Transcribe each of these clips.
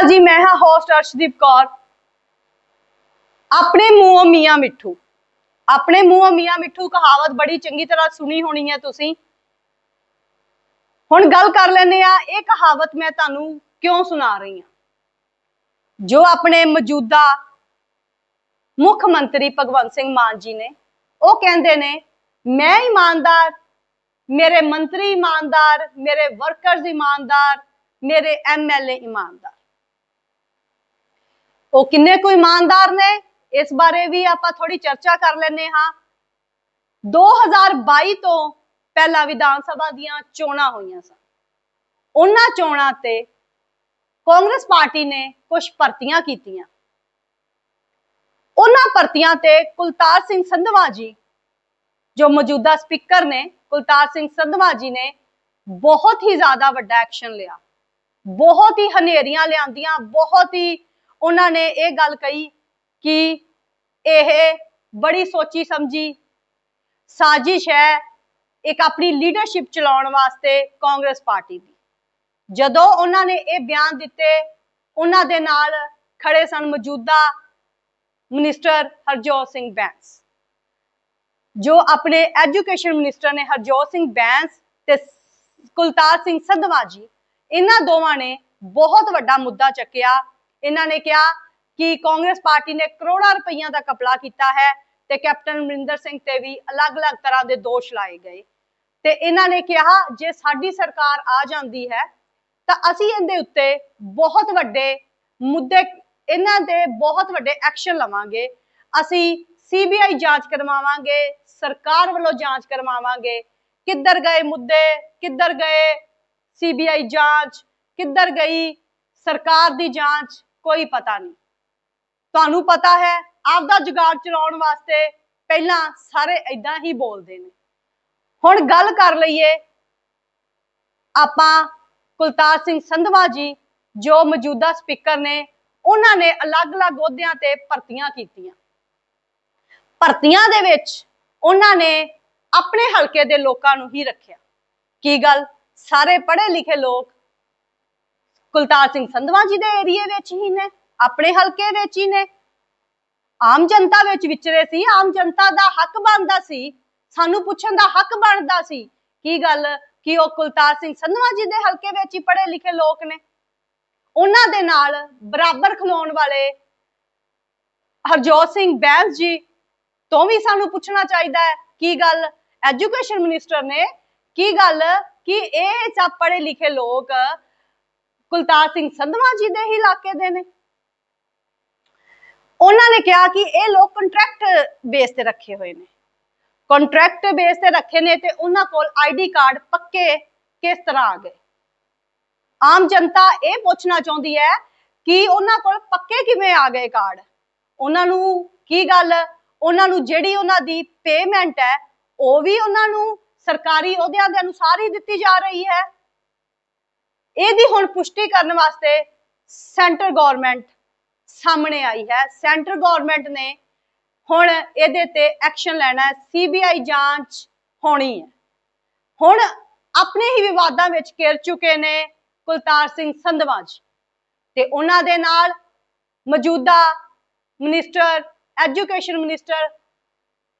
ਅਕਾਲ ਜੀ ਮੈਂ ਹਾਂ ਹੋਸਟ ਅਰਸ਼ਦੀਪ ਕੌਰ। ਆਪਣੇ ਮੂੰਹੋਂ ਮੀਆਂ ਮਿੱਠੂ। ਆਪਣੇ ਮੂੰਹੋਂ ਮੀਆਂ ਮਿੱਠੂ ਕਹਾਵਤ ਬੜੀ ਚੰਗੀ ਤਰ੍ਹਾਂ ਸੁਣੀ ਹੋਣੀ ਹੈ ਤੁਸੀਂ। ਹੁਣ ਗੱਲ ਕਰ ਲੈਨੇ ਆ ਇਹ ਕਹਾਵਤ ਮੈਂ ਤੁਹਾਨੂੰ ਕਿਉਂ ਸੁਣਾ ਰਹੀ ਹਾਂ? ਜੋ ਆਪਣੇ ਮੌਜੂਦਾ ਮੁੱਖ ਮੰਤਰੀ ਭਗਵੰਤ ਸਿੰਘ ਮਾਨ ਜੀ ਨੇ, ਉਹ ਕਹਿੰਦੇ ਨੇ, ਮੈਂ ਇਮਾਨਦਾਰ, ਮੇਰੇ ਮੰਤਰੀ ਇਮਾਨਦਾਰ, ਮੇਰੇ ਵਰਕਰਸ ਇਮਾਨਦਾਰ, ਮੇਰੇ ਐਮਐਲਏ ਇਮਾਨਦਾਰ। ਉਹ ਕਿੰਨੇ ਕੁ ਇਮਾਨਦਾਰ ਨੇ? ਇਸ ਬਾਰੇ ਵੀ ਆਪਾਂ ਥੋੜੀ ਚਰਚਾ ਕਰ ਲੈਨੇ ਹਾਂ। 2022 ਤੋਂ ਪਹਿਲਾਂ ਵਿਧਾਨ ਸਭਾ ਦੀਆਂ ਚੋਣਾਂ ਹੋਈਆਂ ਸਨ। ਉਹਨਾਂ ਚੋਣਾਂ ਤੇ ਕਾਂਗਰਸ ਪਾਰਟੀ ਨੇ ਕੁਝ ਭਰਤੀਆਂ ਕੀਤੀਆਂ। ਉਹਨਾਂ ਭਰਤੀਆਂ ਤੇ ਕੁਲਤਾਰ ਸਿੰਘ ਸੰਧਵਾ ਜੀ, ਜੋ ਮੌਜੂਦਾ ਸਪੀਕਰ ਨੇ, ਕੁਲਤਾਰ ਸਿੰਘ ਸੰਧਵਾ ਜੀ ਨੇ ਬਹੁਤ ਹੀ ਜ਼ਿਆਦਾ ਵੱਡਾ ਐਕਸ਼ਨ ਲਿਆ। ਬਹੁਤ ਹੀ ਹਨੇਰੀਆਂ ਲਿਆਂਦੀਆਂ, ਬਹੁਤ ਹੀ ਉਹਨਾਂ ਨੇ ਇਹ ਗੱਲ ਕਹੀ ਕਿ ਇਹ ਬੜੀ ਸੋਚੀ ਸਮਝੀ। ਸਾਜ਼ਿਸ਼ ਹੈ ਇੱਕ ਆਪਣੀ ਲੀਡਰਸ਼ਿਪ ਚਲਾਉਣ ਵਾਸਤੇ ਕਾਂਗਰਸ ਪਾਰਟੀ ਦੀ। ਜਦੋਂ ਉਹਨਾਂ ਨੇ ਇਹ ਬਿਆਨ ਦਿੱਤੇ, ਉਹਨਾਂ ਦੇ ਨਾਲ ਖੜੇ ਸਨ ਮੌਜੂਦਾ ਮਿਨਿਸਟਰ ਹਰਜੋਤ ਸਿੰਘ ਬੈਂਸ। ਜੋ ਆਪਣੇ ਐਜੂਕੇਸ਼ਨ ਮਿਨਿਸਟਰ ਨੇ ਹਰਜੋਤ ਸਿੰਘ ਬੈਂਸ ਤੇ ਕੁਲਤਾਰ ਸਿੰਘ ਸੰਧਵਾ ਜੀ ਇਹਨਾਂ ਦੋਵਾਂ ਨੇ ਬਹੁਤ ਵੱਡਾ ਮੁੱਦਾ ਚੱਕਿਆ ਇਹਨਾਂ ਨੇ ਕਿਹਾ ਕਿ ਕਾਂਗਰਸ ਪਾਰਟੀ ਨੇ ਕਰੋੜਾਂ ਰੁਪਈਆ ਦਾ ਕਪੜਾ ਕੀਤਾ ਹੈ ਤੇ ਕੈਪਟਨ ਅਮਰਿੰਦਰ ਸਿੰਘ ਤੇ ਵੀ ਅਲੱਗ-ਅਲੱਗ ਤਰ੍ਹਾਂ ਦੇ ਦੋਸ਼ ਲਾਏ ਗਏ। ਤੇ ਇਹਨਾਂ ਨੇ ਕਿਹਾ, ਜੇ ਸਾਡੀ ਸਰਕਾਰ ਆ ਜਾਂਦੀ ਹੈ, ਤਾਂ ਅਸੀਂ ਇਹਦੇ ਉੱਤੇ ਬਹੁਤ ਵੱਡੇ ਮੁੱਦੇ, ਇਹਨਾਂ ਦੇ ਬਹੁਤ ਵੱਡੇ ਐਕਸ਼ਨ ਲਵਾਂਗੇ। ਅਸੀਂ ਸੀਬੀਆਈ ਜਾਂਚ ਕਰਵਾਵਾਂਗੇ, ਸਰਕਾਰ ਵੱਲੋਂ ਜਾਂਚ ਕਰਵਾਵਾਂਗੇ, ਕਿੱਧਰ ਗਏ ਮੁੱਦੇ, ਕਿੱਧਰ ਗਏ ਸੀਬੀਆਈ ਜਾਂਚ, ਕਿੱਧਰ ਗਈ ਸਰਕਾਰ ਦੀ ਜਾਂਚ ਕੋਈ ਪਤਾ ਨਹੀਂ। ਤੁਹਾਨੂੰ ਪਤਾ ਹੈ, ਆਪਦਾ ਜੁਗਾੜ ਚਲਾਉਣ ਵਾਸਤੇ ਪਹਿਲਾਂ ਸਾਰੇ ਐਦਾਂ ਹੀ ਬੋਲਦੇ ਨੇ। ਹੁਣ ਗੱਲ ਕਰ ਲਈਏ, ਆਪਾਂ ਕੁਲਤਾਰ ਸਿੰਘ ਸੰਧਵਾ ਜੀ, ਜੋ ਮੌਜੂਦਾ ਸਪੀਕਰ ਨੇ, ਉਹਨਾਂ ਨੇ ਅਲੱਗ-ਅਲੱਗ ਅਹੁਦਿਆਂ ਤੇ ਭਰਤੀਆਂ ਕੀਤੀਆਂ। ਭਰਤੀਆਂ ਦੇ ਵਿੱਚ ਉਹਨਾਂ ਨੇ ਆਪਣੇ ਹਲਕੇ ਦੇ ਲੋਕਾਂ ਨੂੰ ਹੀ ਰੱਖਿਆ। ਕੀ ਗੱਲ? ਸਾਰੇ ਪੜ੍ਹੇ ਲਿਖੇ ਲੋਕ ਕੁਲਤਾਰ ਸਿੰਘ ਸੰਧਵਾ ਜੀ ਦੇ ਏਰੀਏ ਵਿੱਚ ਹੀ ਨੇ, ਆਪਣੇ ਹਲਕੇ ਵਿੱਚ ਹੀ ਨੇ। ਆਮ ਜਨਤਾ ਵਿੱਚ ਵਿਚਰੇ ਸੀ, ਆਮ ਜਨਤਾ ਦਾ ਹੱਕ ਬਣਦਾ ਸੀ, ਸਾਨੂੰ ਪੁੱਛਣ ਦਾ ਹੱਕ ਬਣਦਾ ਸੀ, ਕੀ ਗੱਲ, ਕਿ ਉਹ ਕੁਲਤਾਰ ਸਿੰਘ ਸੰਧਵਾ ਜੀ ਦੇ ਹਲਕੇ ਵਿੱਚ ਹੀ ਪੜ੍ਹੇ ਲਿਖੇ ਲੋਕ ਨੇ। ਉਹਨਾਂ ਦੇ ਨਾਲ ਬਰਾਬਰ ਖਲੋਣ ਵਾਲੇ ਹਰਜੋਤ ਸਿੰਘ ਬੈਂਸ ਜੀ ਤੋਂ ਵੀ ਸਾਨੂੰ ਪੁੱਛਣਾ ਚਾਹੀਦਾ ਹੈ, ਕੀ ਗੱਲ ਐਜੂਕੇਸ਼ਨ ਮਿਨਿਸਟਰ ਨੇ, ਕੀ ਗੱਲ, ਕਿ ਇਹ ਸਭ ਪੜ੍ਹੇ ਲਿਖੇ ਲੋਕ ਕੁਲਤਾਰ ਸਿੰਘ ਸੰਧਵਾ ਜੀ ਦੇ ਹੀ ਇਲਾਕੇ ਦੇ ਨੇ। ਉਹਨਾਂ ਨੇ ਕਿਹਾ ਕਿ ਇਹ ਲੋਕ ਕੰਟਰੈਕਟ ਬੇਸ ਤੇ ਰੱਖੇ ਹੋਏ ਨੇ। ਕੰਟਰੈਕਟ ਬੇਸ ਤੇ ਰੱਖੇ ਨੇ ਤੇ ਉਹਨਾਂ ਕੋਲ ਆਈਡੀ ਕਾਰਡ ਪੱਕੇ ਕਿਸ ਤਰ੍ਹਾਂ ਆ ਗਏ? ਆਮ ਜਨਤਾ ਇਹ ਪੁੱਛਣਾ ਚਾਹੁੰਦੀ ਹੈ ਕਿ ਉਹਨਾਂ ਕੋਲ ਪੱਕੇ ਕਿਵੇਂ ਆ ਗਏ ਕਾਰਡ ਉਹਨਾਂ ਨੂੰ ਕੀ ਗੱਲ? ਉਹਨਾਂ ਨੂੰ ਜਿਹੜੀ ਉਹਨਾਂ ਦੀ ਪੇਮੈਂਟ ਹੈ, ਉਹ ਵੀ ਉਹਨਾਂ ਨੂੰ ਸਰਕਾਰੀ ਅਹੁਦਿਆਂ ਦੇ ਅਨੁਸਾਰ ਹੀ ਦਿੱਤੀ ਜਾ ਰਹੀ ਹੈ। ਇਹਦੀ ਹੁਣ ਪੁਸ਼ਟੀ ਕਰਨ ਵਾਸਤੇ ਸੈਂਟਰ ਗਵਰਨਮੈਂਟ ਸਾਹਮਣੇ ਆਈ ਹੈ। ਸੈਂਟਰ ਗਵਰਨਮੈਂਟ ਨੇ ਹੁਣ ਇਹਦੇ ਤੇ ਐਕਸ਼ਨ ਲੈਣਾ ਹੈ। ਸੀਬੀਆਈ ਜਾਂਚ ਹੋਣੀ ਹੈ। ਹੁਣ ਆਪਣੇ ਹੀ ਵਿਵਾਦਾਂ ਵਿੱਚ ਘਿਰ ਚੁੱਕੇ ਨੇ ਕੁਲਤਾਰ ਸਿੰਘ ਸੰਧਵਾ ਜੀ ਤੇ ਉਹਨਾਂ ਦੇ ਨਾਲ ਮੌਜੂਦਾ minister, education minister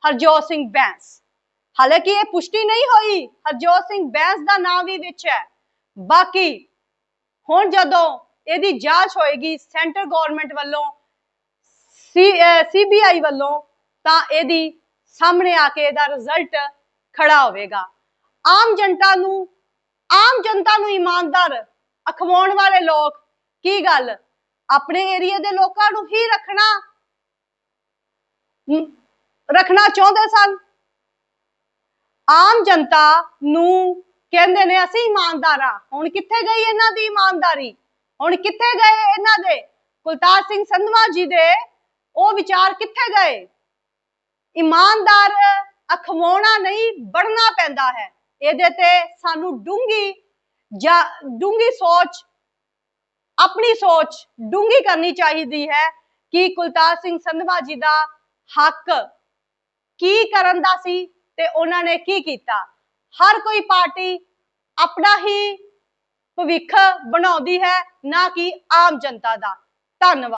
Harjot Singh Bains. ਹਾਲਾਂਕਿ ਇਹ ਪੁਸ਼ਟੀ ਨਹੀਂ ਹੋਈ। ਹਰਜੋਤ ਸਿੰਘ ਬੈਂਸ ਦਾ ਨਾਮ ਵੀ ਵਿੱਚ ਹੈ। ਬਾਕੀ ਹੁਣ ਜਦੋਂ ਇਹਦੀ ਜਾਂਚ ਹੋਏਗੀ ਸੈਂਟਰ ਗਵਰਨਮੈਂਟ ਵੱਲੋਂ ਸੀਬੀਆਈ ਵੱਲੋਂ, ਤਾਂ ਇਹਦੀ ਸਾਹਮਣੇ ਆ ਕੇ ਇਹਦਾ ਰਿਜ਼ਲਟ ਖੜਾ ਹੋਵੇਗਾ। ਆਮ ਜਨਤਾ ਨੂੰ, ਆਮ ਜਨਤਾ ਨੂੰ ਇਮਾਨਦਾਰ ਅਖਵਾਉਣ ਵਾਲੇ ਲੋਕ ਕੀ ਗੱਲ? ਆਪਣੇ ਏਰੀਆ ਦੇ ਲੋਕਾਂ ਨੂੰ ਹੀ ਰੱਖਣਾ ਰੱਖਣਾ ਚਾਹੁੰਦੇ ਸਨ? ਆਮ ਜਨਤਾ ਨੂੰ ਕਹਿੰਦੇ ਨੇ, ਅਸੀਂ ਇਮਾਨਦਾਰ ਆ ਹੁਣ ਕਿੱਥੇ ਗਈ ਇਹਨਾਂ ਦੀ ਇਮਾਨਦਾਰੀ? ਹੁਣ ਕਿੱਥੇ ਗਏ ਇਹਨਾਂ ਦੇ? ਕੁਲਤਾਰ ਸਿੰਘ ਸੰਧਵਾ ਜੀ ਦੇ ਉਹ ਵਿਚਾਰ ਕਿੱਥੇ ਗਏ? ਇਮਾਨਦਾਰ ਅਖਵਾਉਣਾ ਨਹੀਂ, ਬਣਨਾ ਪੈਂਦਾ ਹੈ। ਇਹਦੇ ਤੇ ਸਾਨੂੰ ਡੂੰਗੀ ਜਾਂ ਡੂੰਗੀ ਸੋਚ, ਆਪਣੀ ਸੋਚ ਡੂੰਗੀ ਕਰਨੀ ਚਾਹੀਦੀ ਹੈ ਕਿ ਕੁਲਤਾਰ ਸਿੰਘ ਸੰਧਵਾ ਜੀ ਦਾ ਹੱਕ ਕੀ ਕਰਨ ਦਾ ਸੀ ਤੇ ਉਹਨਾਂ ਨੇ ਕੀ ਕੀਤਾ? ਹਰ ਕੋਈ ਪਾਰਟੀ ਆਪਣਾ ਹੀ ਭਵਿੱਖ ਬਣਾਉਂਦੀ ਹੈ ਨਾ ਕਿ ਆਮ ਜਨਤਾ ਦਾ। ਧੰਨਵਾਦ।